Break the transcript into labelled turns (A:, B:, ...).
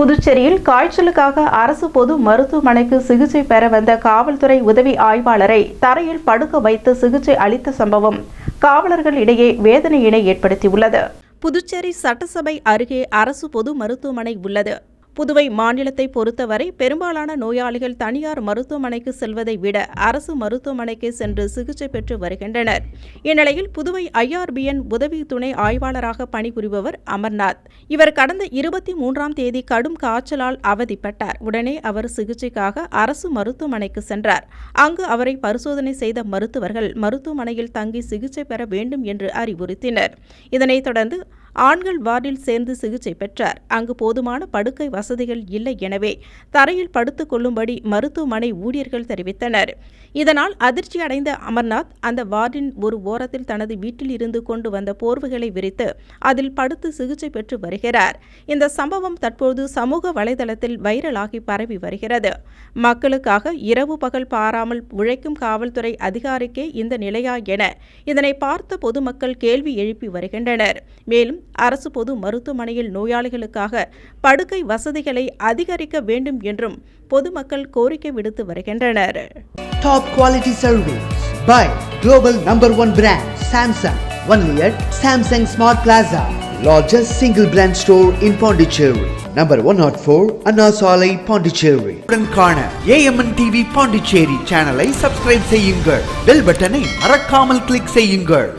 A: புதுச்சேரியில் காய்ச்சலுக்காக அரசு பொது மருத்துவமனைக்கு சிகிச்சை பெற வந்த காவல்துறை உதவி ஆய்வாளரை தரையில் படுக்க வைத்து சிகிச்சை அளித்த சம்பவம் காவலர்கள் இடையே வேதனையினை ஏற்படுத்தியுள்ளது. புதுச்சேரி சட்டசபை அருகே அரசு பொது மருத்துவமனை உள்ளது. புதுவை மாநிலத்தை பொறுத்தவரை பெரும்பாலான நோயாளிகள் தனியார் மருத்துவமனைக்கு செல்வதை விட அரசு மருத்துவமனைக்கு சென்று சிகிச்சை பெற்று வருகின்றனர். இந்நிலையில் புதுவை ஐஆர்பிஎன் உதவி துணை ஆய்வாளராக பணிபுரிபவர் அமர்நாத். இவர் கடந்த இருபத்தி மூன்றாம் தேதி கடும் காய்ச்சலால் அவதிப்பட்டார். உடனே அவர் சிகிச்சைக்காக அரசு மருத்துவமனைக்கு சென்றார். அங்கு அவரை பரிசோதனை செய்த மருத்துவர்கள் மருத்துவமனையில் தங்கி சிகிச்சை பெற வேண்டும் என்று அறிவுறுத்தினர். இதனைத் தொடர்ந்து ஆண்கள் வார்டில் சேர்ந்து சிகிச்சை பெற்றார். அங்கு போதுமான படுக்கை வசதிகள் இல்லை எனவே தரையில் படுத்துக் கொள்ளும்படி மருத்துவமனை ஊழியர்கள் தெரிவித்தனர். இதனால் அதிர்ச்சி அடைந்த அமர்நாத் அந்த வார்டின் ஒரு ஓரத்தில் தனது வீட்டில் இருந்து கொண்டு வந்த போர்வைகளை விரித்து அதில் படுத்து சிகிச்சை பெற்று வருகிறார். இந்த சம்பவம் தற்போது சமூக வலைதளத்தில் வைரலாகி பரவி வருகிறது. மக்களுக்காக இரவு பகல் பாராமல் உழைக்கும் காவல்துறை அதிகாரிக்கே இந்த நிலையா என இதனை பார்த்த பொதுமக்கள் கேள்வி எழுப்பி வருகின்றனர். மேலும் அரசு பொது மருத்துவமனையில் நோயாளிகளுக்காக படுக்கை வசதிகளை அதிகரிக்க வேண்டும் என்றும் பொதுமக்கள் கோரிக்கை விடுத்து வருகின்றனர்
B: Top quality service by global number one brand Samsung. Only at Samsung Smart Plaza, largest single brand store in Pondicherry. Number 104 Anna Salai Pondicherry. உடன் காண ஏஎம்என் டிவி பாண்டிச்சேரி சேனலை சப்ஸ்கிரைப் செய்யுங்கள் பெல் பட்டனை மறக்காமல் கிளிக் செய்யுங்கள்